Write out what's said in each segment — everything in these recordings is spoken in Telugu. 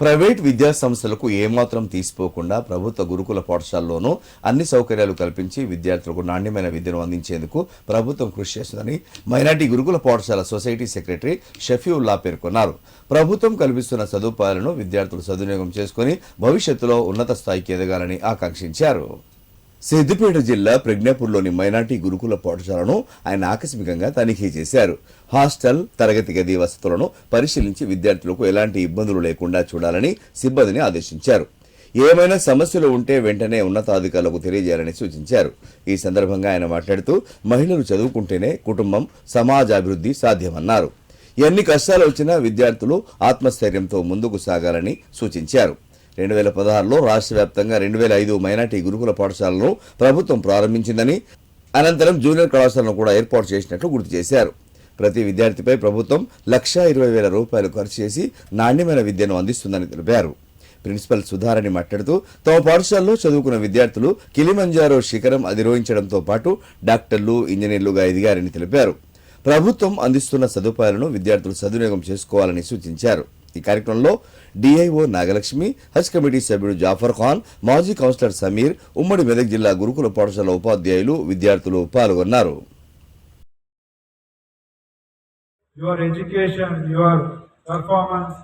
ప్రైవేట్ విద్యా సంస్థలకు ఏమాత్రం తీసిపోకుండా ప్రభుత్వ గురుకుల పాఠశాలలోనూ అన్ని సౌకర్యాలు కల్పించి విద్యార్థులకు నాణ్యమైన విద్యను అందించేందుకు ప్రభుత్వం కృషి చేస్తుందని మైనార్టీ గురుకుల పాఠశాల సొసైటీ సెక్రటరీ షఫీవుల్లా పేర్కొన్నారు. ప్రభుత్వం కల్పిస్తున్న సదుపాయాలను విద్యార్థులు సద్వినియోగం చేసుకుని భవిష్యత్తులో ఉన్నత స్థాయికి ఎదగాలని ఆకాంక్షించారు. సిద్దిపేట జిల్లా ప్రజ్ఞాపూర్లోని మైనార్టీ గురుకుల పాఠశాలను ఆయన ఆకస్మికంగా తనిఖీ చేశారు. హాస్టల్ తరగతి గది వసతులను పరిశీలించి విద్యార్థులకు ఎలాంటి ఇబ్బందులు లేకుండా చూడాలని సిబ్బందిని ఆదేశించారు. ఏమైనా సమస్యలు ఉంటే వెంటనే ఉన్నతాధికారులకు తెలియజేయాలని సూచించారు. ఈ సందర్భంగా ఆయన మాట్లాడుతూ మహిళలు చదువుకుంటేనే కుటుంబం సమాజాభివృద్ధి సాధ్యమన్నారు. ఎన్ని కష్టాలు వచ్చినా విద్యార్థులు ఆత్మస్థైర్యంతో ముందుకు సాగాలని సూచించారు. రెండు వేల పదహారులో రాష్ట్ర వ్యాప్తంగా రెండు వేల ఐదు మైనార్టీ గురుకుల పాఠశాలను ప్రభుత్వం ప్రారంభించిందని అనంతరం జూనియర్ కళాశాలను కూడా ఏర్పాటు చేసినట్లు గుర్తు చేశారు. ప్రతి విద్యార్థిపై ప్రభుత్వం లక్షా ఇరవై వేల రూపాయలు ఖర్చు చేసి నాణ్యమైన విద్యను అందిస్తుందని తెలిపారు. ప్రిన్సిపల్ సుధారాణి మాట్లాడుతూ తమ పాఠశాలలో చదువుకున్న విద్యార్థులు కిలిమంజారో శిఖరం అధిరోహించడంతో పాటు డాక్టర్లు ఇంజనీర్లుగా ఎదిగారని తెలిపారు. ప్రభుత్వం అందిస్తున్న సదుపాయాలను విద్యార్థులు సద్వినియోగం చేసుకోవాలని సూచించారు. ఈ కార్యక్రమంలో డిఐఓ నాగలక్ష్మి హజ్ కమిటీ సభ్యుడు జాఫర్ ఖాన్ మాజీ కౌన్సిలర్ సమీర్ ఉమ్మడి మెదక్ జిల్లా గురుకుల పాఠశాల ఉపాధ్యాయులు విద్యార్థులు పాల్గొన్నారు your education, your performance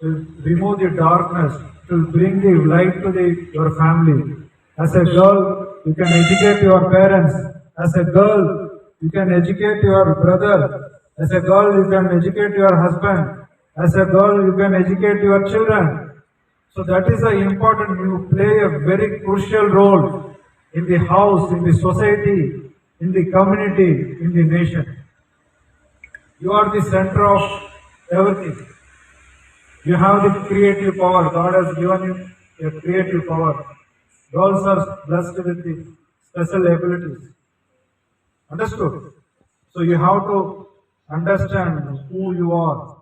will remove the darkness, it will bring the light to the, your family. As a girl, you can educate your parents. As a girl, you can educate your brother. As a girl, you can educate your husband. As a girl, you can educate your children. So that is a important, you play a very crucial role in the house, in the society, in the community, in the nation. You are the center of everything. You have the creative power. God has given you a creative power. Girls are blessed with the special abilities. Understood? So you have to understand who you are.